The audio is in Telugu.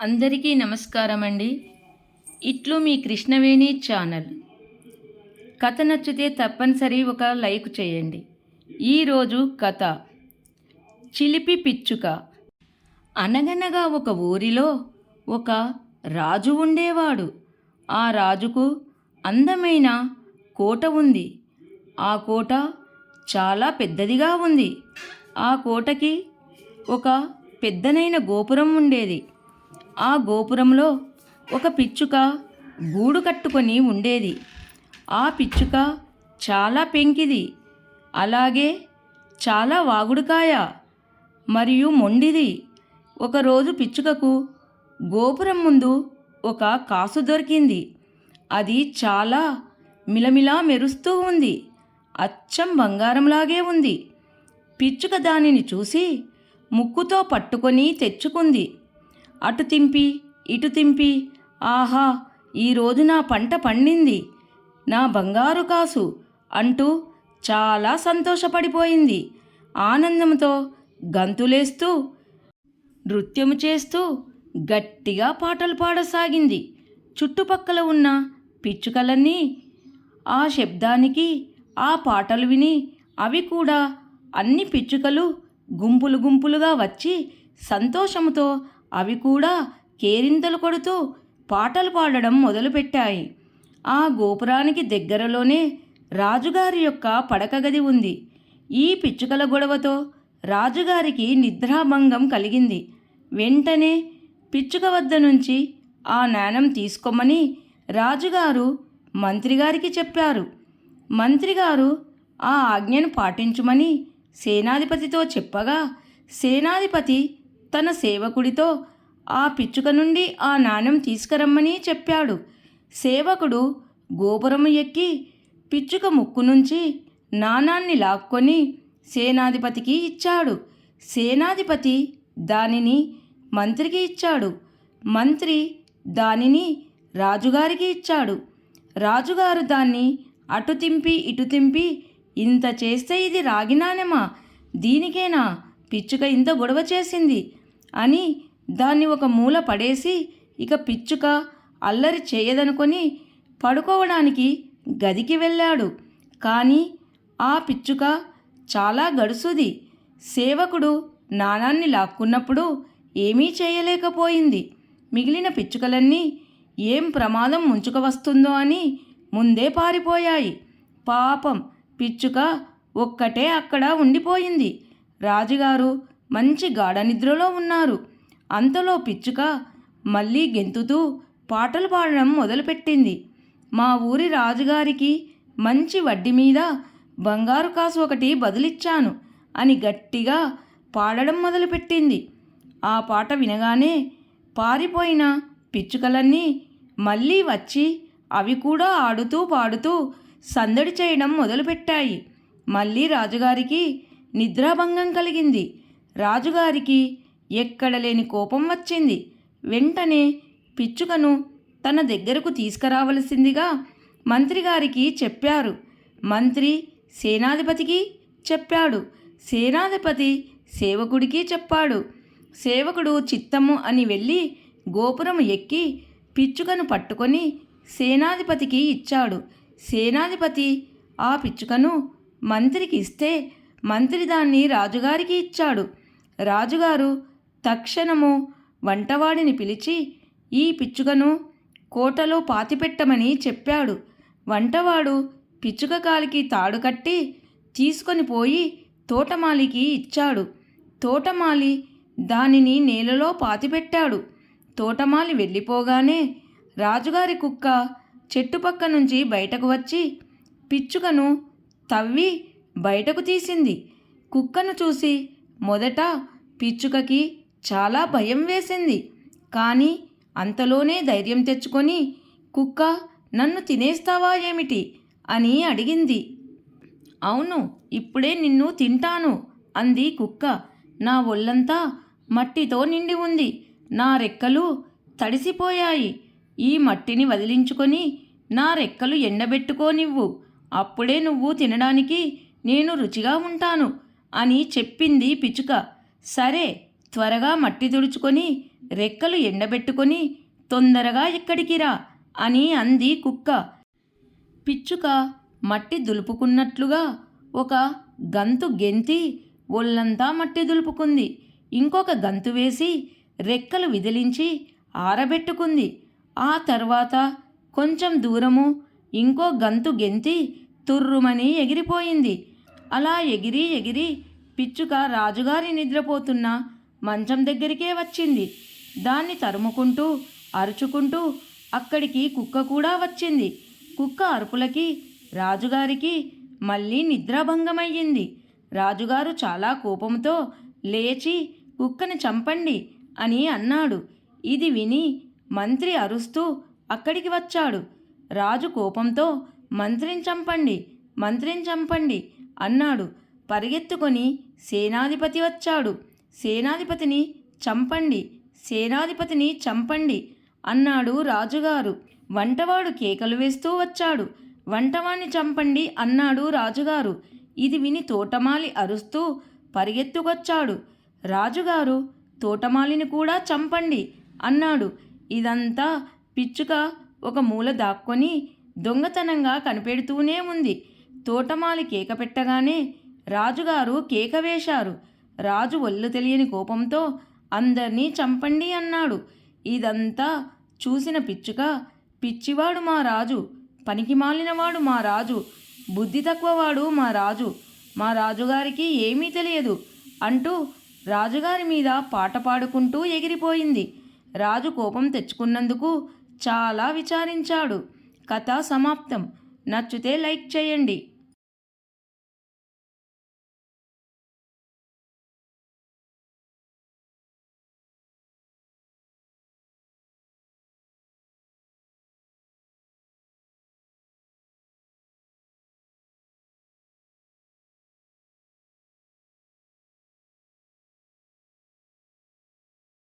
అందరికీ నమస్కారం అండి ఇట్లు మీ కృష్ణవేణి ఛానల్. కథ నచ్చితే తప్పనిసరి ఒక లైక్ చేయండి. ఈరోజు కథ. చిలిపి పిచ్చుక. అనగనగా ఒక ఊరిలో ఒక రాజు ఉండేవాడు. ఆ రాజుకు అందమైన కోట ఉంది. ఆ కోట చాలా పెద్దదిగా ఉంది. ఆ కోటకి ఒక పెద్దనైన గోపురం ఉండేది. ఆ గోపురంలో ఒక పిచ్చుక గూడు కట్టుకొని ఉండేది. ఆ పిచ్చుక చాలా పెంకిది. అలాగే చాలా వాగుడుకాయ మరియు మొండిది. ఒకరోజు పిచ్చుకకు గోపురం ముందు ఒక కాసు దొరికింది. అది చాలా మిలమిలా మెరుస్తూ ఉంది. అచ్చం బంగారంలాగే ఉంది. పిచ్చుక దానిని చూసి ముక్కుతో పట్టుకొని తెచ్చుకుంది. అటు తింపి ఇటు తింపి ఆహా ఈరోజు నా పంట పండింది నా బంగారు కాసు అంటూ చాలా సంతోషపడిపోయింది. ఆనందంతో గంతులేస్తూ నృత్యము చేస్తూ గట్టిగా పాటలు పాడసాగింది. చుట్టుపక్కల ఉన్న పిచ్చుకలన్నీ ఆ శబ్దానికి ఆ పాటలు విని అవి కూడా అన్ని పిచ్చుకలు గుంపులు గుంపులుగా వచ్చి సంతోషముతో అవి కూడా కేరింతలు కొడుతూ పాటలు పాడడం మొదలుపెట్టాయి. ఆ గోపురానికి దగ్గరలోనే రాజుగారి యొక్క పడక గది ఉంది. ఈ పిచ్చుకల గొడవతో రాజుగారికి నిద్రాభంగం కలిగింది. వెంటనే పిచ్చుక వద్ద నుంచి ఆ నాణం తీసుకోమని రాజుగారు మంత్రిగారికి చెప్పారు. మంత్రిగారు ఆ ఆజ్ఞను పాటించుమని సేనాధిపతితో చెప్పగా సేనాధిపతి తన సేవకుడితో ఆ పిచ్చుక నుండి ఆ నాణెం తీసుకురమ్మని చెప్పాడు. సేవకుడు గోపురము ఎక్కి పిచ్చుక ముక్కు నుంచి నాణాన్ని లాక్కొని సేనాధిపతికి ఇచ్చాడు. సేనాధిపతి దానిని మంత్రికి ఇచ్చాడు. మంత్రి దానిని రాజుగారికి ఇచ్చాడు. రాజుగారు దాన్ని అటు తింపి ఇటు తింపి ఇంత చేస్తే ఇది రాగినానెమా దీనికేనా? పిచ్చుక ఇంత గొడవ చేసింది. అని దాన్ని ఒక మూల పడేసి ఇక పిచ్చుక అల్లరి చేయదనుకొని పడుకోవడానికి గదికి వెళ్ళాడు. కానీ ఆ పిచ్చుక చాలా గడుసుది. సేవకుడు నాణాన్ని లాక్కున్నప్పుడు ఏమీ చేయలేకపోయింది. మిగిలిన పిచ్చుకలన్నీ ఏం ప్రమాదం ముంచుక వస్తుందో అని ముందే పారిపోయాయి. పాపం పిచ్చుక ఒక్కటే అక్కడ ఉండిపోయింది. రాజుగారు మంచి గాఢ నిద్రలో ఉన్నారు. అంతలో పిచ్చుక మళ్ళీ గెంతుతూ పాటలు పాడడం మొదలుపెట్టింది. మా ఊరి రాజుగారికి మంచి వడ్డీ మీద బంగారు కాసు ఒకటి బదులిచ్చాను అని గట్టిగా పాడడం మొదలుపెట్టింది. ఆ పాట వినగానే పారిపోయిన పిచ్చుకలన్నీ మళ్ళీ వచ్చి అవి కూడా ఆడుతూ పాడుతూ సందడి చేయడం మొదలుపెట్టాయి. మళ్ళీ రాజుగారికి నిద్రాభంగం కలిగింది. రాజుగారికి ఎక్కడ లేని కోపం వచ్చింది. వెంటనే పిచ్చుకను తన దగ్గరకు తీసుకురావలసిందిగా మంత్రిగారికి చెప్పారు. మంత్రి సేనాధిపతికి చెప్పాడు. సేనాధిపతి సేవకుడికి చెప్పాడు. సేవకుడు చిత్తము అని వెళ్ళి గోపురం ఎక్కి పిచ్చుకను పట్టుకొని సేనాధిపతికి ఇచ్చాడు. సేనాధిపతి ఆ పిచ్చుకను మంత్రికి ఇస్తే మంత్రి దాన్ని రాజుగారికి ఇచ్చాడు. రాజుగారు తక్షణము వంటవాడిని పిలిచి ఈ పిచ్చుకను కోటలో పాతిపెట్టమని చెప్పాడు. వంటవాడు పిచ్చుక కాలికి తాడు కట్టి తీసుకొని పోయి తోటమాలికి ఇచ్చాడు. తోటమాలి దానిని నేలలో పాతిపెట్టాడు. తోటమాలి వెళ్ళిపోగానే రాజుగారి కుక్క చెట్టుపక్క నుంచి బయటకు వచ్చి పిచ్చుకను తవ్వి బయటకు తీసింది. కుక్కను చూసి మొదట పిచ్చుకకి చాలా భయం వేసింది. కానీ అంతలోనే ధైర్యం తెచ్చుకొని కుక్క నన్ను తినేస్తావా ఏమిటి? అని అడిగింది. అవును ఇప్పుడే నిన్ను తింటాను అంది కుక్క. నా ఒళ్ళంతా మట్టితో నిండి ఉంది. నా రెక్కలు తడిసిపోయాయి. ఈ మట్టిని వదిలించుకొని నా రెక్కలు ఎండబెట్టుకోనివ్వు. అప్పుడే నువ్వు తినడానికి నేను రుచిగా ఉంటాను అని చెప్పింది పిచ్చుక. సరే త్వరగా మట్టి తుడుచుకొని రెక్కలు ఎండబెట్టుకొని తొందరగా ఇక్కడికి రా అని అంది కుక్క. పిచ్చుక మట్టి దులుపుకున్నట్లుగా ఒక గంతు గెంతి ఒళ్ళంతా మట్టి దులుపుకుంది. ఇంకొక గంతు వేసి రెక్కలు విదిలించి ఆరబెట్టుకుంది. ఆ తర్వాత కొంచెం దూరము ఇంకో గంతు గెంతి తుర్రుమని ఎగిరిపోయింది. అలా ఎగిరి ఎగిరి పిచ్చుక రాజుగారి నిద్రపోతున్న మంచం దగ్గరికే వచ్చింది. దాన్ని తరుముకుంటూ అరుచుకుంటూ అక్కడికి కుక్క కూడా వచ్చింది. కుక్క అరుపులకి రాజుగారికి మళ్ళీ నిద్రాభంగమయ్యింది. రాజుగారు చాలా కోపంతో లేచి కుక్కని చంపండి అని అన్నాడు. ఇది విని మంత్రి అరుస్తూ అక్కడికి వచ్చాడు. రాజు కోపంతో మంత్రిని చంపండి మంత్రిని చంపండి అన్నాడు. పరిగెత్తుకొని సేనాధిపతి వచ్చాడు. సేనాధిపతిని చంపండి. సేనాధిపతిని చంపండి అన్నాడు రాజుగారు. వంటవాడు కేకలు వేస్తూ వచ్చాడు. వంటవాణ్ణి చంపండి అన్నాడు రాజుగారు. ఇది విని తోటమాలి అరుస్తూ పరిగెత్తుకొచ్చాడు. రాజుగారు తోటమాలిని కూడా చంపండి అన్నాడు. ఇదంతా పిచ్చుక ఒక మూల దాక్కొని దొంగతనంగా కనిపెడుతూనే ఉంది. తోటమాలి కేక పెట్టగానే రాజుగారు కేక వేశారు. రాజు ఒళ్ళు తెలియని కోపంతో అందర్నీ చంపండి అన్నాడు. ఇదంతా చూసిన పిచ్చుక పిచ్చివాడు మా రాజు పనికి మాలినవాడు మా రాజు బుద్ధి తక్కువవాడు మా రాజు మా రాజుగారికి ఏమీ తెలియదు అంటూ రాజుగారి మీద పాట పాడుకుంటూ ఎగిరిపోయింది. రాజు కోపం తెచ్చుకున్నందుకు చాలా విచారించాడు. కథ సమాప్తం. నచ్చితే లైక్ చేయండి.